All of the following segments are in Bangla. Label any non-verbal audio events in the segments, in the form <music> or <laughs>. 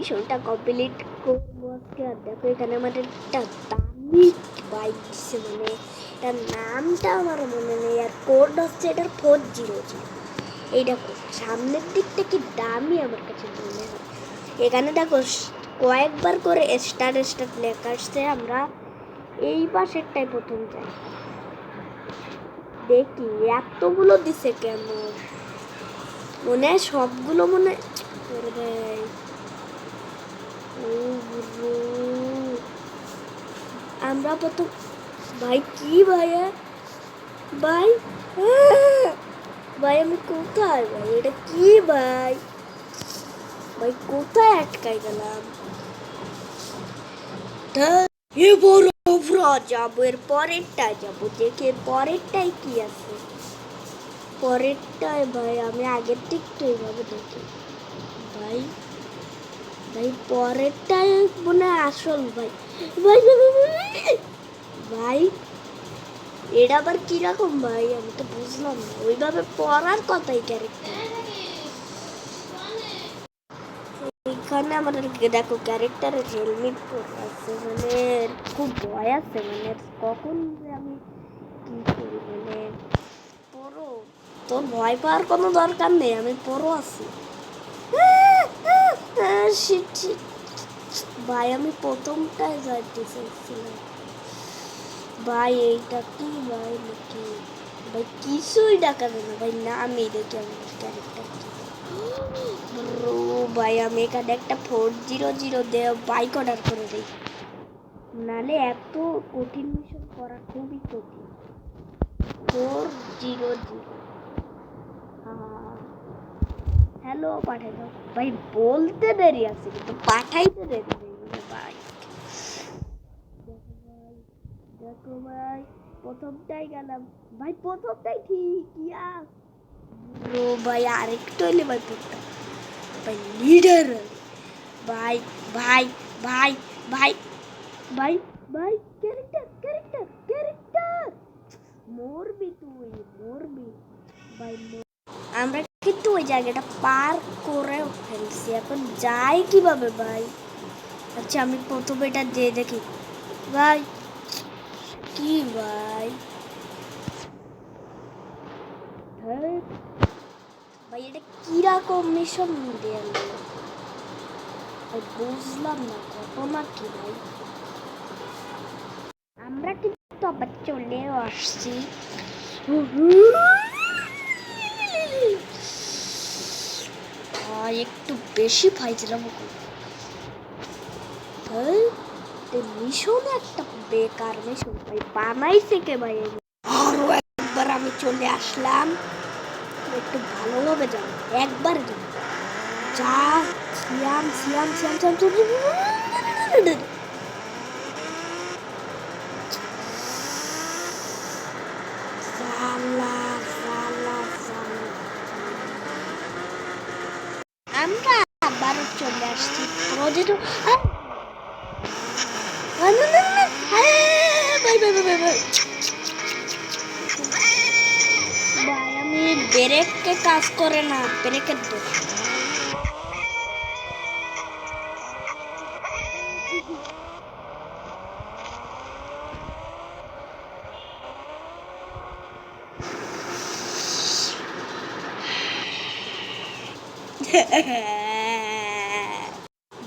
মিশনটা কমপ্লিট করব আজকে আর দেখো, এখানে আমার একটা দামি বাইক দিচ্ছে মানে এটার নামটা আমার মনে নেই, আর কোড হচ্ছে এটার ফোর জিরো জিরো এই দেখো, সামনের দিকটা কি দামি আমার কাছে মনে হয়। এখানে দেখো, কয়েকবার করে স্টার স্টার লেখা আসছে, আমরা এই পাশেরটাই প্রথম যাই। দেখি, এতগুলো দিছে কেন মনে সবগুলো মনে ভাই ও বুড়ো। আমরা প্রথম ভাই, কি ভাইয়া ভাই আহ! ভাই আমি কোথায় ভাই? এটা কি ভাই? ভাই, কোথায় আটকাই গেলাম? এবার আমরা যাব এর পরেরটায় যাব। দেখি, এর পরেরটায় কি আছে? পরেরটায় ভাই, আমি আগের দিকটা এইভাবে দেখি। ভাই ভাই পরেরটাই মনে হয় আসল ভাই। ভাই ভাই, এটা আবার কীরকম ভাই? আমি তো বুঝলাম না। ওইভাবে পড়ার কথাই ক্যারেক্টার এখানে আমাদের দেখো ক্যারেক্টারের হেলমেট পরে আছে মানে খুব ভয় আছে মানে কখন যে আমি কি করি মানে পড়ো তোর ভয় পাওয়ার কোনো দরকার নেই আমি পড়ো আছি। shit. ভাই, আমি প্রথমটায় যাইতে চাইছিলাম ভাই, এইটা কি ভাই নাকি? ভাই, কিছুই ডাকা না। ভাই, নামই দেখি আমার ক্যারেক্টার ব্রো, ভাই, আমি এখানে একটা ফোর জিরো জিরো দে বাইক অর্ডার করে দিই। নালে এত কঠিন মিশন করা খুবই কঠিন। ফোর জিরো জিরো হ্যালো পাঠাই দাও। ভাই, বলতে দেরি আছে, কিন্তু পাঠাইতে দেরি ভাই। দেখো ভাই, প্রথমটাই গেলাম। ভাই, প্রথমটাই ঠিক ইয়া ও ভাই, আরেকটু হইলে ভাই পড়তাম ভাই লিডার ভাই ভাই ভাই ভাই। ভাই ভাই ক্যারেক্টার ক্যারেক্টার ক্যারেক্টার মরবি তুই, মরবি। ভাই, মর- আমরা কিন্তু ওই জায়গাটা পার করে ফেলছি। এখন যাই কীভাবে ভাই? আচ্ছা আমি প্রথমে এটা দিয়ে দেখি। ভাই, কি ভাই? ভাই এটা কীরকম মিশন দিয়ে বুঝলাম না, ঘটনা কি ভাই? আমরা কিন্তু আবার চলেও আসছি। ভাই একটু বেশি ফাইছিলাম মিশন একটা বেকার মিশন ভাই ভাই আরও একবার আমি চলে আসলাম একটু ভালোভাবে যাব একবার যাব যা সিয়াম সিয়াম সিয়াম সিয়াম চলে আসছি ভাই ভাই ভাই ভাই ভাই। আমি ব্রেককে কাজ করে না, ব্রেকের দোষ।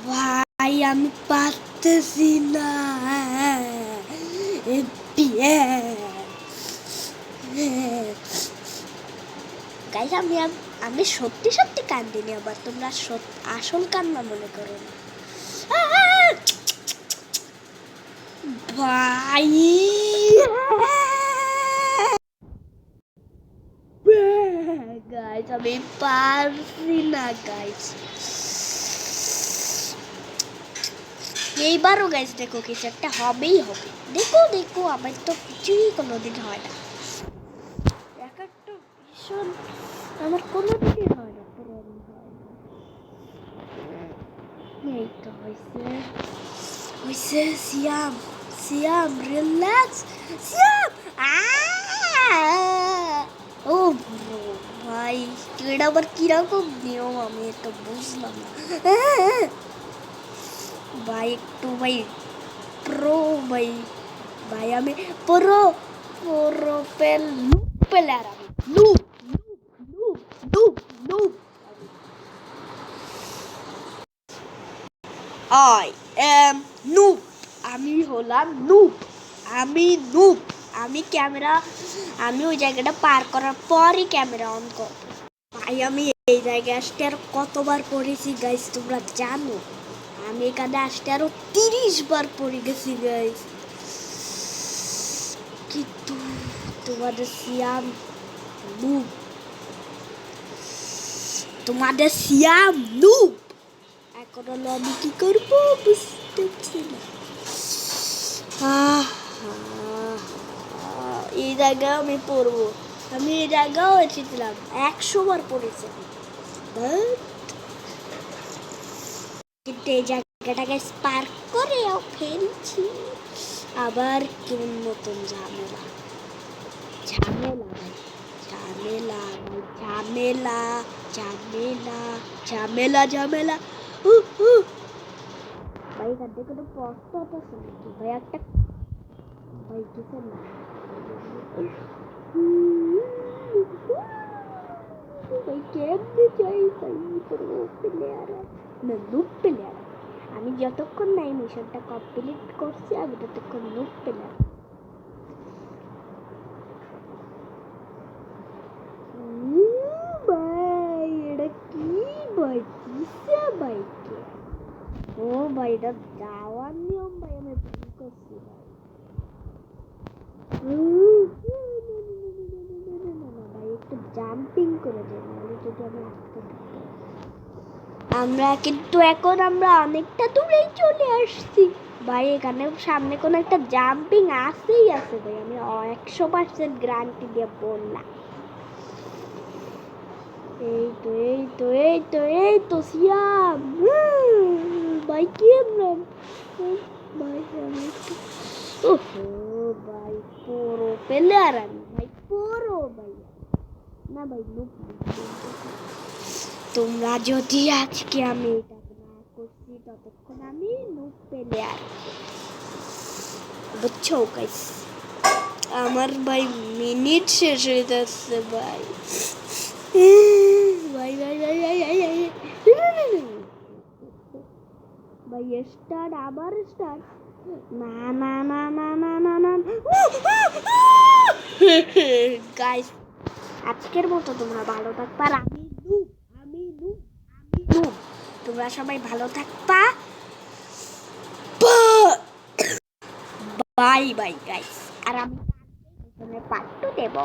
ভাই <laughs> আমি পারতেছি না গাইস আমি আম- সত্যি সত্যি কান্দিনি আবার। তোমরা আসল কান্না মনে করো না। ভাই! গাইস আমি পারছি না গাইস এইবারও গাইস দেখো কিছু একটা হবেই হবে। দেখো দেখো আমার তো কিছুই কোনো দিন হয় না। এক একটা ভীষণ, আমার কোনো দিনই হয় না পূরণ হয় এই তো হয়েছে হয়েছে সিয়াম। সিয়াম রিল্যাক্স সিয়াম! ও ভাই এটা আবার কীরকম নিয়ম? আমি তো বুঝলাম না। ভাই একটু ভাই প্রো ভাই ভাই আমি প্রো প্রো পেল লুপ প্লেয়ার আমি loop loop loop loop I am আমি হলাম নুপ আমি নুপ আমি ক্যামেরা আমি ওই জায়গাটা পার করার পরই ক্যামেরা অন করব ভাই আমি এই জায়গায় আসতে আর কতবার পড়েছি গাইস তোমরা জানো আমি এখানে আসতে আরও তিরিশ বার পড়ে গেছি গাইস কিন্তু তোমাদের সিয়াম নুপ। তোমাদের সিয়াম নুপ। এখন হলো আমি কি করব বুঝতে পারছি না। এই জায়গায় আমি পড়ব। আমি এই জায়গাও এসেছিলাম। একশো বার পড়েছি। কিন্তু এই এটাকে স্পার্ক করেও ফেলছি আবার কেমন মতন ঝামেলা ঝামেলা ভাই ঝামেলা ঝামেলা ঝামেলা ঝামেলা ঝামেলা ভাই এখান থেকে তো প্রশ্ন তো শুনছি ভাই একটা ভাই কিসের না भाई कैब में जाए सही पर वो प्लेयर है मैं लूप प्लेयर আমি যতক্ষণ না এই মিশনটা কমপ্লিট করছি আমি ততক্ষণ লুপ প্লেয়ার ভাই এটা কি ভাই কিসে বাইকে ও ভাই এটা ভাই আমি করছি ভাই একটু জাম্পিং করে যাই যদি আমি আটকে থাকতে আমরা কিন্তু এখন আমরা অনেকটা দূরেই চলে আসছি। ভাই, এখানে সামনে কোনো একটা জাম্পিং আসেই আছে ভাই, আমি একশো পার্সেন্ট গ্যারান্টি দিয়ে বললাম। এই তো এই তো এই তো এই তো সিয়াম ভাই, কি নাম ভাই, আমি ভাই, পুরো প্লেয়ার আমি, ভাই, পুরো, ভাই। না, ভাই লুক তোমরা যদি আজকে আমি এটা না করছি, ততক্ষণ আমি লুক প্লেয়ার বুঝছ আমার ভাই মিনিট শেষ হয়ে যাচ্ছে, ভাই। ভাই ভাই ভাই ভাই ভাই ভাই। ভাই আবার স্টার্ট না না না গাইস আজকের মতো তোমরা ভালো থাকবা আর আমি নুব আমি নুব আমি নুব তোমরা সবাই ভালো থাকবা। বাই বাই গাইস আর আমি পার্ট টু দেবো।